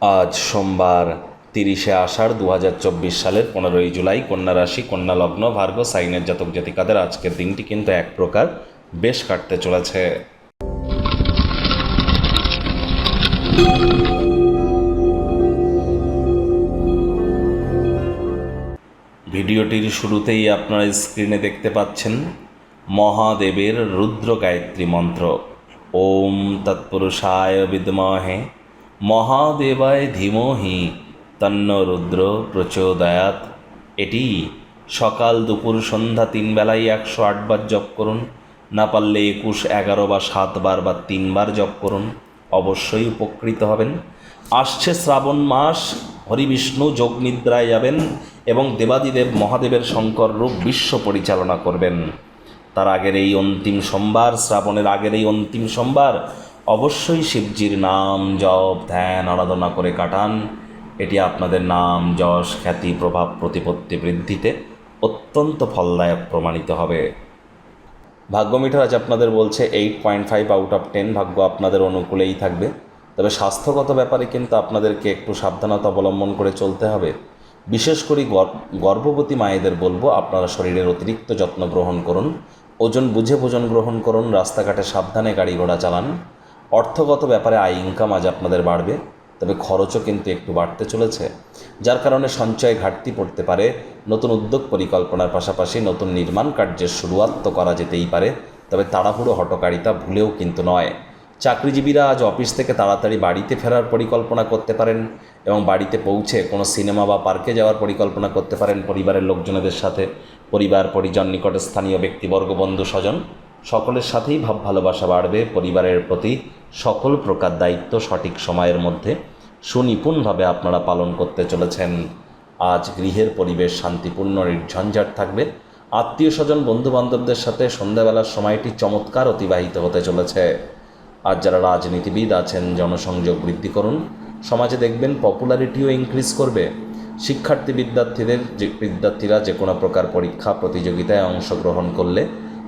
আজ সোমবার তিরিশে আষাঢ় দু হাজার চব্বিশ সালের পনেরোই জুলাই কন্যা রাশি, কন্যা লগ্ন, ভার্গ, সাইনের জাতক জাতিকাদের আজকের দিনটি কিন্তু এক প্রকার বেশ কাটতে চলেছে। ভিডিওটির শুরুতেই আপনারা স্ক্রিনে দেখতে পাচ্ছেন মহাদেবের রুদ্র গায়ত্রী মন্ত্র। ওম তৎপুরুষায় বিদ্মহে মহাদেবায় ধীমহি তন্ন রুদ্র প্রচোদয়াত এটি সকাল দুপুর সন্ধ্যা তিন বেলায় একশো আটবার জপ করুন, না পারলে একুশ, এগারো বা সাতবার বা তিনবার জপ করুন, অবশ্যই উপকৃত হবেন। আসছে শ্রাবণ মাস, হরিবিষ্ণু যোগ নিদ্রায় যাবেন এবং দেবাদিদেব মহাদেবের শঙ্কর রূপ বিশ্ব পরিচালনা করবেন। তার আগের এই অন্তিম সোমবার, শ্রাবণের আগের এই অন্তিম সোমবার অবশ্যই শিবজির নাম জপ, ধ্যান, আরাধনা করে কাটান। এটি আপনাদের নাম, যশ, খ্যাতি, প্রভাব, প্রতিপত্তি বৃদ্ধিতে অত্যন্ত ফলদায়ক প্রমাণিত হবে। ভাগ্য মিটার আজ আপনাদের বলছে eight point five out of ten ভাগ্য আপনাদের অনুকূলেই থাকবে। তবে স্বাস্থ্যগত ব্যাপারে কিন্তু আপনাদেরকে একটু সাবধানতা অবলম্বন করে চলতে হবে। বিশেষ করে গর- গর্ভবতী মায়েদের বলব, আপনারা শরীরের অতিরিক্ত যত্ন গ্রহণ করুন, ওজন বুঝে ভোজন গ্রহণ করুন, রাস্তাঘাটে সাবধানে গাড়ি ঘোড়া চালান। অর্থগত ব্যাপারে আয় ইনকাম আজ আপনাদের বাড়বে, তবে খরচও কিন্তু একটু বাড়তে চলেছে। যার কারণে সঞ্চয় ঘাটতি পড়তে পারে, নতুন উদ্যোগ পরিকল্পনার পাশাপাশি নতুন নির্মাণ কার্যের শুরুয়াত তো করা যেতেই পারে, তবে তাড়াহুড়ো হটকারিতা ভুলেও কিন্তু নয়। চাকরিজীবীরা আজ অফিস থেকে তাড়াতাড়ি বাড়িতে ফেরার পরিকল্পনা করতে পারেন এবং বাড়িতে পৌঁছে কোনো সিনেমা বা পার্কে যাওয়ার পরিকল্পনা করতে পারেন পরিবারের লোকজনেদের সাথে। পরিবার, পরিজন নিকটে স্থানীয় ব্যক্তিবর্গ, বন্ধু, স্বজন। সকলের সাথেই ভাব ভালোবাসা বাড়বে, পরিবারের প্রতি সকল প্রকার দায়িত্ব সঠিক সময়ের মধ্যে সুনিপুণভাবে আপনারা পালন করতে চলেছেন। আজ গৃহের পরিবেশ শান্তিপূর্ণ, নির্ঝঞ্ঝাট থাকবে। আত্মীয় স্বজন বন্ধু বান্ধবদের সাথে সন্ধ্যাবেলার সময়টি চমৎকার অতিবাহিত হতে চলেছে। আর যারা রাজনীতিবিদ আছেন, জনসংযোগ বৃদ্ধি করুন। সমাজে দেখবেন পপুলারিটিও ইনক্রিজ করবে। শিক্ষার্থী, বিদ্যার্থীদের যে বিদ্যার্থীরা যে কোনো প্রকার পরীক্ষা, প্রতিযোগিতায় অংশগ্রহণ করলে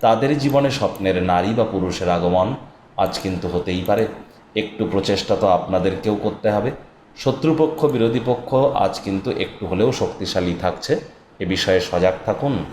তাদের জীবনে স্বপ্নের নারী বা পুরুষের আগমন আজ কিন্তু হতেই পারে। একটু প্রচেষ্টা তো আপনাদেরকেও করতে হবে। শত্রুপক্ষ, বিরোধী পক্ষ আজ কিন্তু একটু হলেও শক্তিশালী থাকছে। এ বিষয়ে সজাগ থাকুন।